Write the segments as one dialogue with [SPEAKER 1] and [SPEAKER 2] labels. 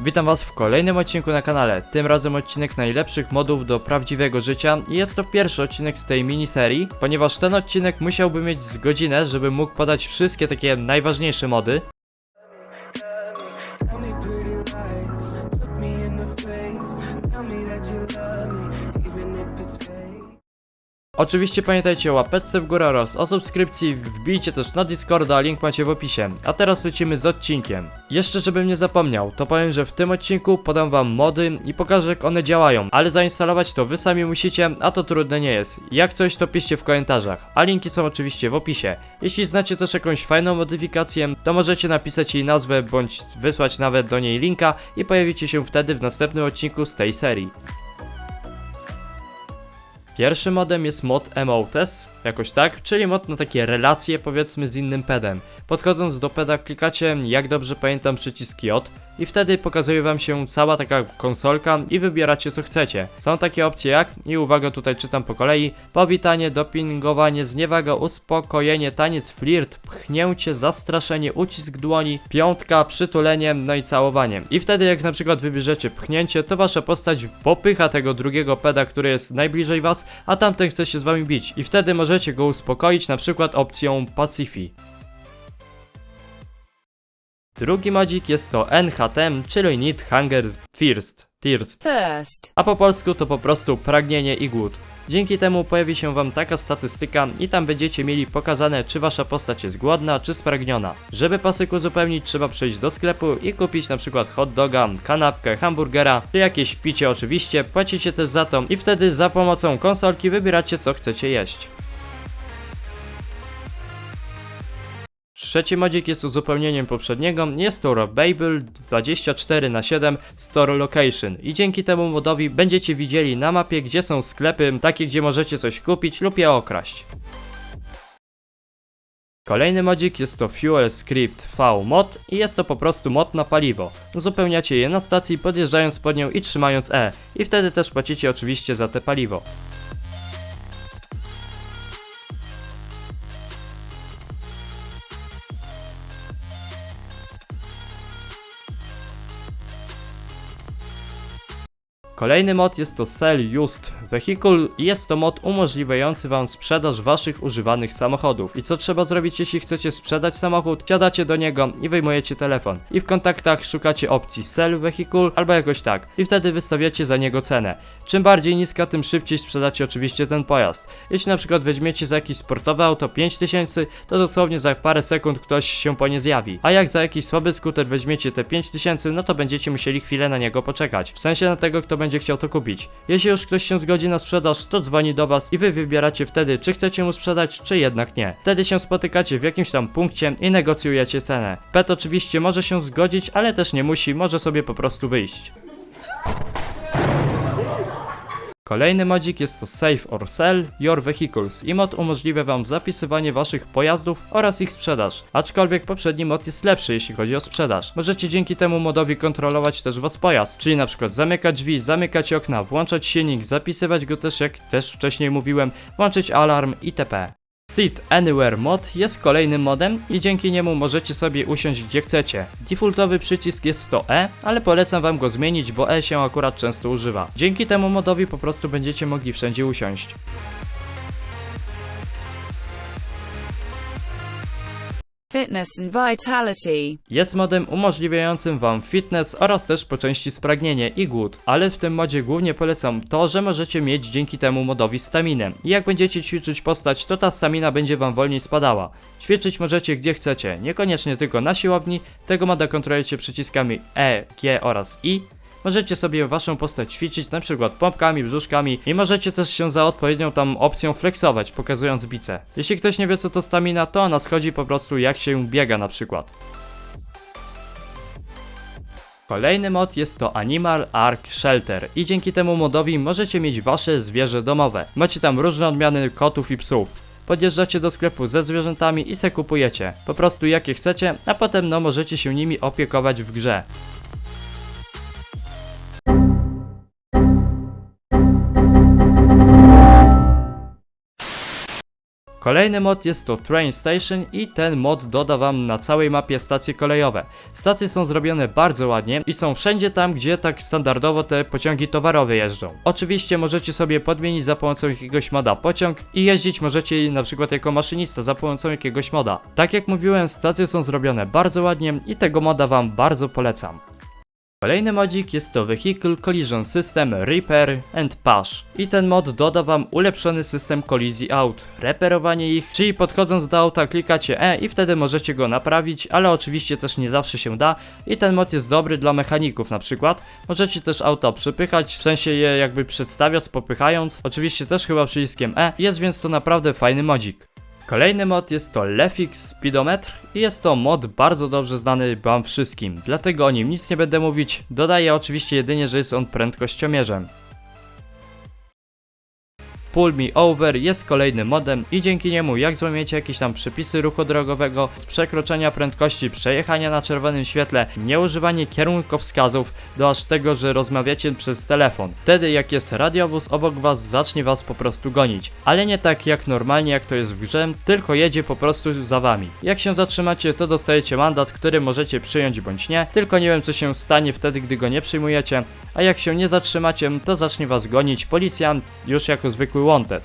[SPEAKER 1] Witam was w kolejnym odcinku na kanale. Tym razem odcinek najlepszych modów do prawdziwego życia i jest to pierwszy odcinek z tej miniserii, ponieważ ten odcinek musiałby mieć z godzinę, żeby mógł podać wszystkie takie najważniejsze mody. Oczywiście pamiętajcie o łapeczce w górę oraz o subskrypcji, wbijcie też na Discorda, link macie w opisie. A teraz lecimy z odcinkiem. Jeszcze żebym nie zapomniał, to powiem, że w tym odcinku podam wam mody i pokażę jak one działają, ale zainstalować to wy sami musicie, a to trudne nie jest. Jak coś to piszcie w komentarzach, a linki są oczywiście w opisie. Jeśli znacie też jakąś fajną modyfikację, to możecie napisać jej nazwę bądź wysłać nawet do niej linka i pojawicie się wtedy w następnym odcinku z tej serii. Pierwszym modem jest mod Emotes, jakoś tak, czyli mod na takie relacje powiedzmy z innym pedem. Podchodząc do peda klikacie, jak dobrze pamiętam, przycisk J i wtedy pokazuje wam się cała taka konsolka i wybieracie co chcecie. Są takie opcje jak, i uwaga tutaj czytam po kolei, powitanie, dopingowanie, zniewaga, uspokojenie, taniec, flirt, pchnięcie, zastraszenie, ucisk dłoni, piątka, przytulenie, no i całowanie. I wtedy jak na przykład wybierzecie pchnięcie, to wasza postać popycha tego drugiego peda, który jest najbliżej was, a tamten chce się z wami bić i wtedy możecie go uspokoić na przykład opcją Pacify. Drugi modzik jest to NHTM, czyli Need Hunger Thirst. Thirst.
[SPEAKER 2] Thirst.
[SPEAKER 1] A po polsku to po prostu pragnienie i głód. Dzięki temu pojawi się wam taka statystyka i tam będziecie mieli pokazane czy wasza postać jest głodna czy spragniona. Żeby pasyk uzupełnić trzeba przejść do sklepu i kupić na przykład hot doga, kanapkę, hamburgera czy jakieś picie oczywiście, płacicie też za to i wtedy za pomocą konsolki wybieracie co chcecie jeść. Trzeci modzik jest uzupełnieniem poprzedniego, jest to Robable 24x7 Store Location i dzięki temu modowi będziecie widzieli na mapie gdzie są sklepy, takie gdzie możecie coś kupić lub je okraść. Kolejny modzik jest to Fuel Script V mod i jest to po prostu mod na paliwo. Uzupełniacie je na stacji podjeżdżając pod nią i trzymając E i wtedy też płacicie oczywiście za te paliwo. Kolejny mod jest to Sell Used Vehicle i jest to mod umożliwiający Wam sprzedaż Waszych używanych samochodów. I co trzeba zrobić jeśli chcecie sprzedać samochód? Siadacie do niego i wyjmujecie telefon. I w kontaktach szukacie opcji Sell Vehicle albo jakoś tak. I wtedy wystawiacie za niego cenę. Czym bardziej niska, tym szybciej sprzedacie oczywiście ten pojazd. Jeśli na przykład weźmiecie za jakieś sportowe auto 5000, to dosłownie za parę sekund ktoś się po nie zjawi. A jak za jakiś słaby skuter weźmiecie te 5000, no to będziecie musieli chwilę na niego poczekać. W sensie na tego, kto będzie chciał to kupić. Jeśli już ktoś się zgodzi na sprzedaż, to dzwoni do was i wy wybieracie wtedy, czy chcecie mu sprzedać, czy jednak nie. Wtedy się spotykacie w jakimś tam punkcie i negocjujecie cenę. Pet oczywiście może się zgodzić, ale też nie musi, może sobie po prostu wyjść. Kolejny modzik jest to Save or Sell Your Vehicles i mod umożliwia wam zapisywanie waszych pojazdów oraz ich sprzedaż. Aczkolwiek poprzedni mod jest lepszy jeśli chodzi o sprzedaż. Możecie dzięki temu modowi kontrolować też was pojazd, czyli na przykład zamykać drzwi, zamykać okna, włączać silnik, zapisywać go też jak też wcześniej mówiłem, włączyć alarm itp. Sit Anywhere mod jest kolejnym modem i dzięki niemu możecie sobie usiąść gdzie chcecie. Defaultowy przycisk jest to E, ale polecam wam go zmienić, bo E się akurat często używa. Dzięki temu modowi po prostu będziecie mogli wszędzie usiąść.
[SPEAKER 2] Fitness and vitality.
[SPEAKER 1] Jest modem umożliwiającym wam fitness oraz też po części spragnienie i głód, ale w tym modzie głównie polecam to, że możecie mieć dzięki temu modowi staminę. I jak będziecie ćwiczyć postać, to ta stamina będzie wam wolniej spadała. Ćwiczyć możecie gdzie chcecie, niekoniecznie tylko na siłowni, tego moda kontrolujecie przyciskami E, G oraz I. Możecie sobie waszą postać ćwiczyć, na przykład pompkami, brzuszkami i możecie też się za odpowiednią tam opcją flexować, pokazując bice. Jeśli ktoś nie wie co to stamina, to ona schodzi po prostu jak się biega na przykład. Kolejny mod jest to Animal Ark Shelter i dzięki temu modowi możecie mieć wasze zwierzę domowe. Macie tam różne odmiany kotów i psów. Podjeżdżacie do sklepu ze zwierzętami i se kupujecie. Po prostu jakie chcecie, a potem no możecie się nimi opiekować w grze. Kolejny mod jest to Train Station i ten mod doda wam na całej mapie stacje kolejowe. Stacje są zrobione bardzo ładnie i są wszędzie tam, gdzie tak standardowo te pociągi towarowe jeżdżą. Oczywiście możecie sobie podmienić za pomocą jakiegoś moda pociąg i jeździć możecie na przykład jako maszynista za pomocą jakiegoś moda. Tak jak mówiłem, stacje są zrobione bardzo ładnie i tego moda wam bardzo polecam. Kolejny modzik jest to Vehicle Collision System Repair and Push. I ten mod doda wam ulepszony system kolizji aut, reperowanie ich, czyli podchodząc do auta klikacie E i wtedy możecie go naprawić, ale oczywiście też nie zawsze się da. I ten mod jest dobry dla mechaników na przykład. Możecie też auta przypychać, w sensie je jakby przedstawiać, popychając, oczywiście też chyba przyciskiem E, jest więc to naprawdę fajny modzik. Kolejny mod jest to Lefix Speedometr i jest to mod bardzo dobrze znany wam wszystkim, dlatego o nim nic nie będę mówić, dodaję oczywiście jedynie, że jest on prędkościomierzem. Pull Me Over jest kolejnym modem i dzięki niemu jak złamiecie jakieś tam przepisy ruchu drogowego, z przekroczenia prędkości, przejechania na czerwonym świetle, nieużywanie kierunkowskazów do aż tego, że rozmawiacie przez telefon. Wtedy jak jest radiowóz obok was zacznie was po prostu gonić, ale nie tak jak normalnie jak to jest w grze, tylko jedzie po prostu za wami. Jak się zatrzymacie to dostajecie mandat, który możecie przyjąć bądź nie, tylko nie wiem co się stanie wtedy gdy go nie przyjmujecie, a jak się nie zatrzymacie to zacznie was gonić policjant już jako zwykły we wanted.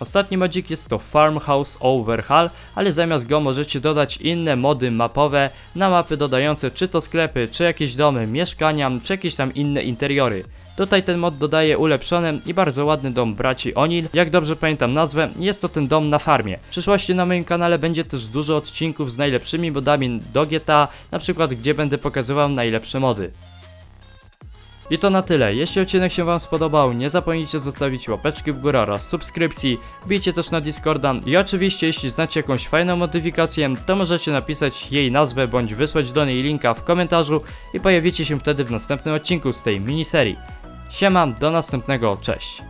[SPEAKER 1] Ostatni modzik jest to Farmhouse Overhaul, ale zamiast go możecie dodać inne mody mapowe na mapy dodające czy to sklepy, czy jakieś domy, mieszkania, czy jakieś tam inne interiory. Tutaj ten mod dodaje ulepszony i bardzo ładny dom braci Onil. Jak dobrze pamiętam nazwę, jest to ten dom na farmie. W przyszłości na moim kanale będzie też dużo odcinków z najlepszymi modami do GTA, na przykład gdzie będę pokazywał najlepsze mody. I to na tyle. Jeśli odcinek się Wam spodobał, nie zapomnijcie zostawić łapeczki w górę oraz subskrypcji. Bijcie też na Discorda i oczywiście jeśli znacie jakąś fajną modyfikację, to możecie napisać jej nazwę bądź wysłać do niej linka w komentarzu i pojawicie się wtedy w następnym odcinku z tej miniserii. Siema, do następnego, cześć.